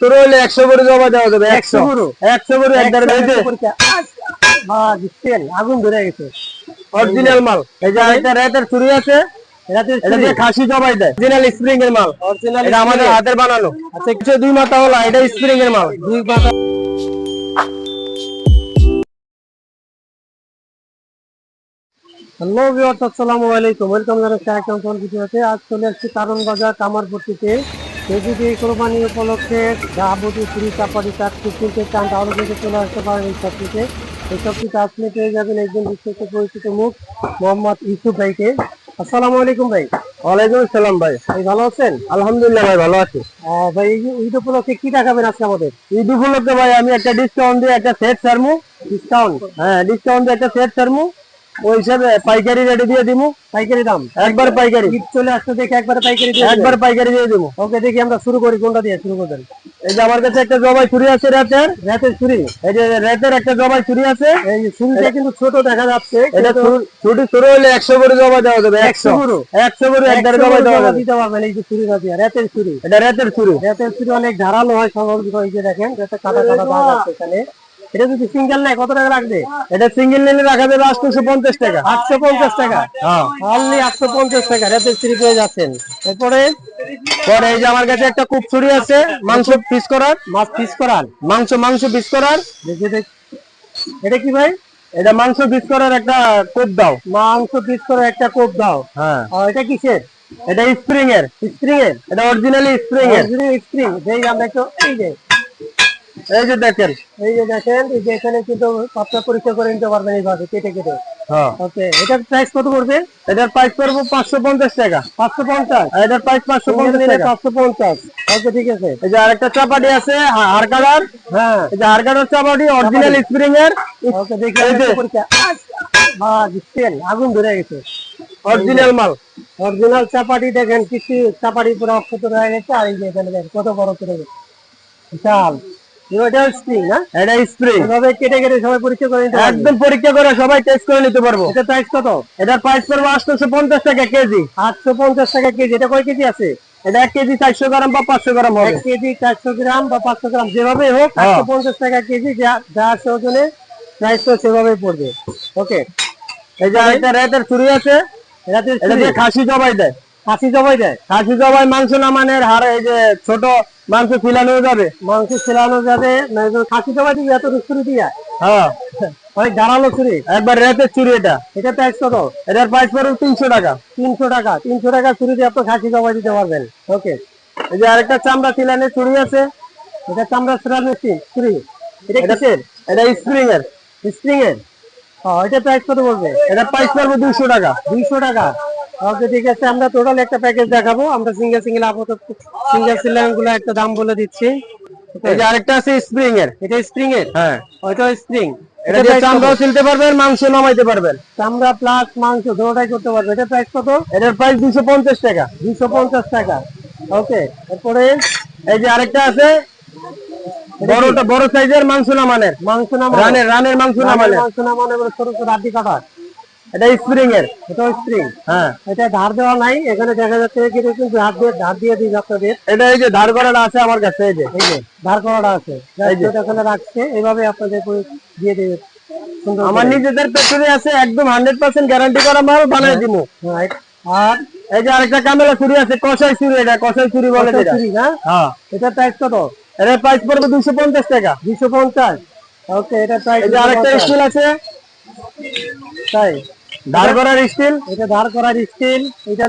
শুরু হলে একশো করে জমা দেওয়া যাবে একশো। গরু? একশো করে একবার বেঁধে। আগুন ধরে গেছে। অরিজিনাল মাল। এই যে একটা রেতের চুরি আছে রাতের এটা দিয়ে খাসি জবাই দেয়। অরিজিনাল স্প্রিং এর মাল। অরিজিনাল এটা আমাদের হাতের বানানো। আচ্ছা কিছু দুই মাথা হলো এটা স্প্রিং এর মাল। দুই পাতা হ্যালো আসসালামু আলাইকুম। ওয়েলকাম জানাচ্ছি চলে আসছি কারণ বাজার কামারপট্টিতে। কোরবানি উপলক্ষে যাবতীয় চাপাটি কিনতে চান তাহলে কিন্তু চলে আসতে পারেন এই এই আসলে পেয়ে যাবেন একজন বিশ্বস্ত পরিচিত মুখ মোহাম্মদ ইউসুফ ভাইকে। আসসালামু আলাইকুম ভাই। ওয়ালাইকুম আসসালাম ভাই। ভাই ভালো আছেন? আলহামদুলিল্লাহ ভাই ভালো আছি। ভাই ঈদ উপলক্ষে কি দেখাবেন আজকে আমাদের? ঈদ উপলক্ষে ভাই আমি একটা ডিসকাউন্ট দিয়ে একটা সেট সারমু ডিসকাউন্ট হ্যাঁ ডিসকাউন্ট দিয়ে একটা সেট সারমু ওই হিসাবে পাইকারি রেটে দিয়ে দিমু। পাইকারি দাম। একবার পাইকারি। ঈদ চলে আসতে দেখে একবারে পাইকারি দিয়ে একবার পাইকারি দিয়ে দিমু। ওকে দেখি আমরা শুরু করি কোনটা দিয়ে শুরু করবেন এই যে আমার কাছে একটা জবাই চুরি আছে রাতের রাতের ছুরি? এই যে রাতের একটা জবাই চুরি আছে। এই যে কিন্তু ছোট দেখা যাচ্ছে এটা ছুরি- ছুটি শুরু হলে একশো করে দেওয়া যাবে একশো? একশো করে। একবার দেওয়া জমা যাবে। দিতে পারবেন এই যে রাতের ছুরি। এটা রাতের চুরি রাতের ছুরি অনেক ধারালো হয় যে দেখেন কাটা কাটা দাগ আছে এখানে। এটা যদি সিঙ্গেল নেয় কত টাকা লাগবে? এটা সিঙ্গেল নিলে রাখা যাবে আটশোশো পঞ্চাশ টাকা আটশো পঞ্চাশ টাকা। হ্যাঁ। অনলি আটশো পঞ্চাশ টাকা রাতের ছুরি পেয়ে যাচ্ছেন। এরপরে পরে এই যে আমার কাছে একটা কুপ ছুরি আছে মাংস পিস করার মাছ পিস করান মাংস মাংস পিস করার। এটা কি ভাই? এটা মাংস পিস করার একটা কোপ দাও। মাংস পিস করে একটা কোপ দাও। হ্যাঁ। এটা কিসের? এটা স্প্রিং এর স্প্রিং এর এটা অরিজিনালি স্প্রিং এর স্প্রিং যেই আমরা একটু এই যে এই যে দেখেন। এই যে দেখেন এই যে এখানে কিন্তু আপনার পরীক্ষা করে নিতে পারবেন এইভাবে কেটে কেটে। হ্যাঁ। ওকে এটার প্রাইস কত পড়বে? এটার প্রাইস পড়ব পাঁচশো পঞ্চাশ টাকা। পাঁচশো পঞ্চাশ? এটার প্রাইস পাঁচশো পঞ্চাশ টাকা। পাঁচশো পঞ্চাশ। ওকে ঠিক আছে। এই যে আরেকটা চাপাটি আছে হা- হ্যাঁ। এই যে হাড় চাপাটি অরিজিনাল স্প্রিং এর। ওকে দেখি পরীক্ষা। হ্যাঁ দিচ্ছেন আগুন ধরে গেছে। অরিজিনাল মাল। অরিজিনাল চাপাটি দেখেন কিছু চাপাটি পুরো অক্ষত হয়ে গেছে আর এই যে এখানে দেখেন কত বড় করে গেছে। বিশাল। এটা স্প্রিং না? এটা স্প্রিং এভাবে কেটে কেটে সবাই পরীক্ষা করে নিতে একদম পরীক্ষা করে সবাই টেস্ট করে নিতে পারব। এটা প্রাইস কত? এটার প্রাইস পড়ব আটশোশো টাকা কেজি। আটশো পঞ্চাশ টাকা কেজি। এটা কয় কেজি আছে? এটা এক কেজি চারশো গ্রাম বা পাঁচশো গ্রাম হবে। এক কেজি চারশো গ্রাম বা পাঁচশো গ্রাম যেভাবে হোক হ্যাঁ। পঞ্চাশ টাকা কেজি যা যা আছে ওজনে পড়বে। ওকে এই যে আরেকটা রেতের চুরি আছে। এটা দিয়ে খাসি জবাই দেয়। খাসি জবাই দেয়। খাসি জবাই মাংস নামানের হাড় এই যে ছোট মাংস যাবে। মাংস ছেলানো যাবে না এই খাসি জবাই দিবে এত ছুরি দিয়া হ্যাঁ। অনেক ধারালো ছুরি একবার রেতের চুরি এটা। এটা প্রাইস কত এটার প্রাইস পড়বে তিনশো টাকা। তিনশো টাকা। তিনশো টাকা ছুরি দিয়ে আপনি খাসি জবাই দিতে পারবেন। ওকে। এই যে আরেকটা চামড়া খিলানের চুরি আছে। এটা চামড়া ছেলানোর ছুরি এটা এটা কিসের? এটা স্প্রিং এর। স্প্রিং এর? হ্যাঁ এটা প্রাইস কত বলবে। এটা প্রাইস পড়বে দুশো টাকা। দুইশো টাকা। ওকে ঠিক আছে আমরা টোটাল একটা প্যাকেজ দেখাবো। আমরা সিঙ্গেল সিঙ্গেল আপাতত সিঙ্গেল সিলিংগুলো একটা দাম বলে দিচ্ছি। এই যে আরেকটা আছে স্প্রিং এর। এটা স্প্রিং এর? হ্যাঁ। ওইটা স্প্রিং এটা দিয়ে চামড়াও ছিলতে পারবেন মাংস নামাইতে পারবেন। চামড়া প্লাস মাংস দুটোটাই করতে পারবে। এটা প্রাইস কত? এটার প্রাইস দুশো পঞ্চাশ টাকা। দুইশো পঞ্চাশ টাকা। ওকে এরপরে এই যে আরেকটা আছে বড়টা বড় সাইজের মাংস নামানের। মাংস নামা রানের রানের মাংস নামানের। মাংস নামানো এবার ছোট ছোট আড্ডি কাটা। এটা স্প্রিং এর এটা স্প্রিং হ্যাঁ। এটা ধার দেওয়া নাই এখানে দেখা যাচ্ছে কি এটা কিন্তু হাত দিয়ে ধার দিয়ে দিই আপনাদের এটা এই যে ধার করাটা আছে আমার কাছে এই যে। এই যে ধার করাটা আছে। এটা এখানে রাখছে এইভাবে আপনাদের দিয়ে দেবে। আমার নিজেদের পেছনে আছে একদম হান্ড্রেড পার্সেন্ট গ্যারান্টি করা মাল বানাই দিব আর এই যে আরেকটা কামেলা চুরি আছে কষাই চুরি এটা কষাই চুরি বলে চুরি হ্যাঁ। এটা প্রাইস কত? এটার প্রাইস পড়বে দুশো পঞ্চাশ টাকা। দুশো পঞ্চাশ। ওকে এটা প্রাইস আরেকটা স্টিল আছে। তাই? ধার করার স্টিল এটা ধার করার স্টিল এটা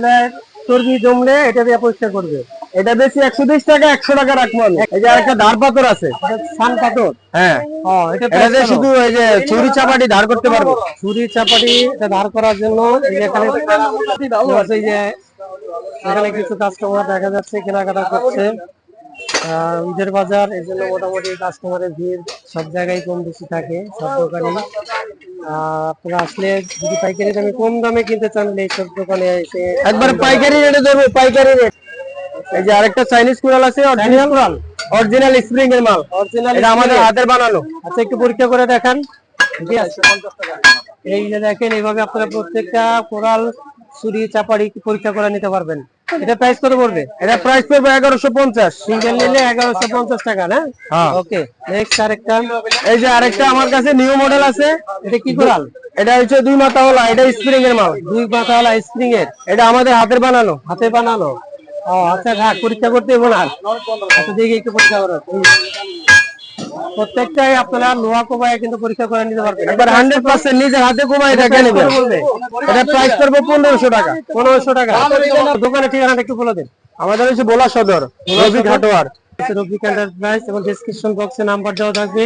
চর্বি জমলে এটা দিয়ে পরিষ্কার করবে। এটা বেশি একশো বিশ টাকা একশো টাকা রাখব এই যে আরেকটা ধার পাথর আছে সান পাথর। হ্যাঁ। ও এটা এটা price দিয়ে কত? শুধু এই যে চুরি চাপাটি ধার করতে পারব? ছুরি চাপাটি এটা ধার করার জন্য এখানে এই যে এখানে কিছু কাস্টমার দেখা যাচ্ছে কেনাকাটা করছে। ঈদের বাজার এই জন্য মোটামুটি কাস্টমারের ভিড় সব জায়গায় কম বেশি থাকে সব দোকানে আপনারা আসলে যদি পাইকারি দামে কম দামে কিনতে চান এইসব দোকানে এসে একবার পাইকারি রেটে দেবো পাইকারি রেট। এই যে আরেকটা চাইনিজ কুড়াল আছে অরিজিনাল কুড়াল? অরিজিনাল স্প্রিং এর মাল। অরিজিনাল এটা আমাদের হাতের বানানো। আচ্ছা একটু পরীক্ষা করে দেখান। এই যে দেখেন এইভাবে আপনারা প্রত্যেকটা কোরাল ছুরি চাপাড়ি পরীক্ষা করে নিতে পারবেন। এটা প্রাইস কত পড়বে? এটা প্রাইস পড়বে এগারোশো পঞ্চাশ। সিঙ্গেল নিলে এগারোশো পঞ্চাশ টাকা না? হ্যাঁ। ওকে নেক্সট আরেকটা। এই যে আরেকটা আমার কাছে নিউ মডেল আছে। এটা কি কোরাল? এটা হচ্ছে দুই মাথা ওলা এটা স্প্রিং এর মাল। দুই মাথা পাতাওয়ালা স্প্রিং এর। এটা আমাদের হাতের বানানো হাতে বানানো। ও আচ্ছা ঘাট পরীক্ষা করতে হবে না। আচ্ছা দেখি একটু পরীক্ষা করো প্রত্যেকটাই আপনারা লোহা কোবায় কিন্তু পরীক্ষা করে নিতে পারবেন। একবার হান্ড্রেড পার্সেন্ট নিজের হাতে কুমাই দেখে নেবেন। এটা প্রাইস পড়বে পনেরোশো টাকা। পনেরোশো টাকা। দোকানের ঠিকানাটা একটু বলে দিন। আমাদের হচ্ছে বোলা সদর রবি ঘাটোয়ার রফিক এন্টারপ্রাইজ এবং ডেসক্রিপশন বক্সে নাম্বার দেওয়া থাকবে।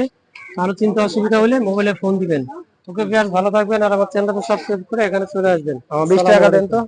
আরও চিন্তা অসুবিধা হলে মোবাইলে ফোন দিবেন। ওকে ভালো থাকবেন আর আমার চ্যানেলটা সাবস্ক্রাইব করে এখানে চলে আসবেন। আমার বিশ টাকা দেন তো।